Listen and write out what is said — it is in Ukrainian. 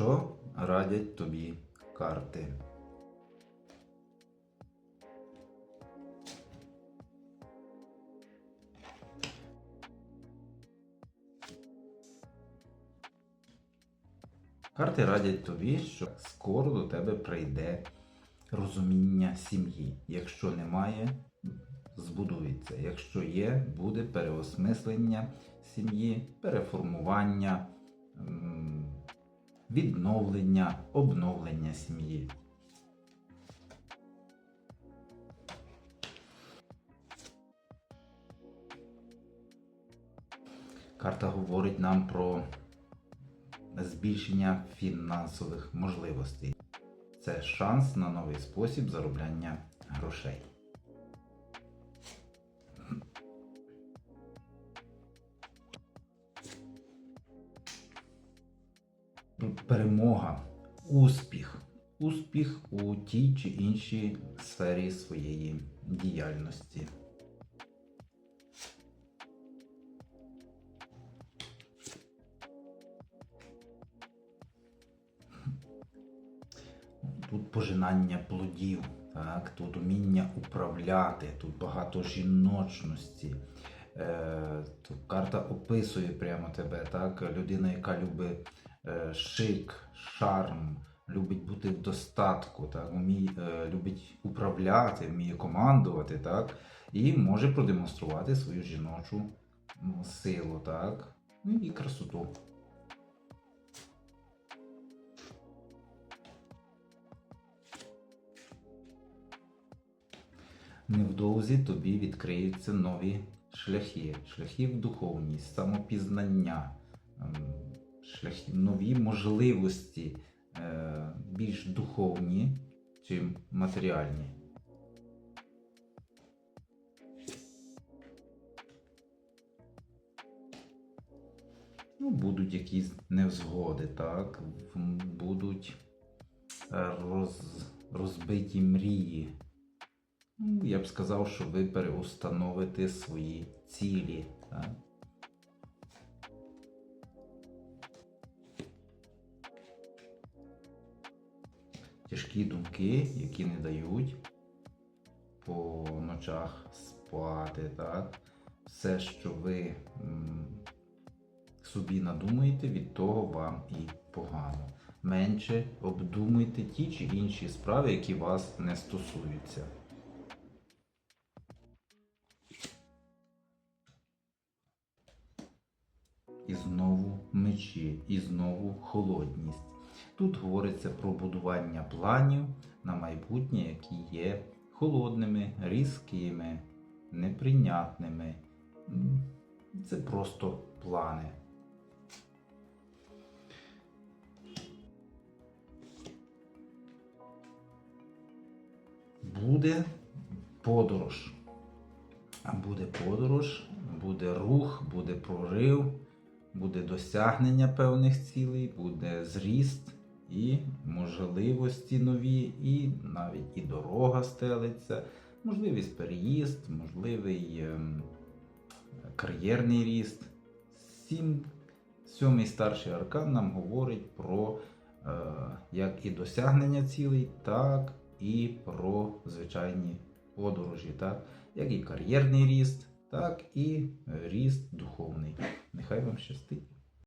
Що радять тобі карти? Карти радять тобі, що скоро до тебе прийде розуміння сім'ї. Якщо немає, збудується. Якщо є, буде переосмислення сім'ї, переформування, відновлення, обновлення сім'ї. Карта говорить нам про збільшення фінансових можливостей. Це шанс на новий спосіб заробляння грошей. Перемога, успіх. Успіх у тій чи іншій сфері своєї діяльності. Тут пожинання плодів, так? тут уміння управляти, тут багато жіночності. Е, карта описує прямо тебе, так? людина, яка любить шик, шарм, любить бути в достатку, так? Уміє, е, любить управляти, вміє командувати, так? і може продемонструвати свою жіночу силу так? ну, і красоту. Невдовзі тобі відкриються нові шляхи, шляхи в духовність, самопізнання, шляхи, нові можливості, е, більш духовні, чим матеріальні. Ну, будуть якісь невзгоди, так? Будуть е, роз, розбиті мрії. Ну, Я б сказав, що ви переустановите свої цілі. Так? Тяжкі думки, які не дають по ночах спати, так? Все, що ви собі надумаєте, від того вам і погано. Менше обдумуйте ті чи інші справи, які вас не стосуються. І знову мечі, і знову холодність. Тут говориться про будування планів на майбутнє, які є холодними, різкими, неприйнятними. Це просто плани. Буде подорож. Буде подорож, буде рух, буде прорив, буде досягнення певних цілей, буде зріст і можливості нові, і навіть і дорога стелиться, можливість переїзд, можливий ем, кар'єрний ріст. Сім, сьомий старший аркан нам говорить про е, як і досягнення цілей, так і про звичайні подорожі, так? як і кар'єрний ріст, так і ріст духовний. Нехай вам щастить.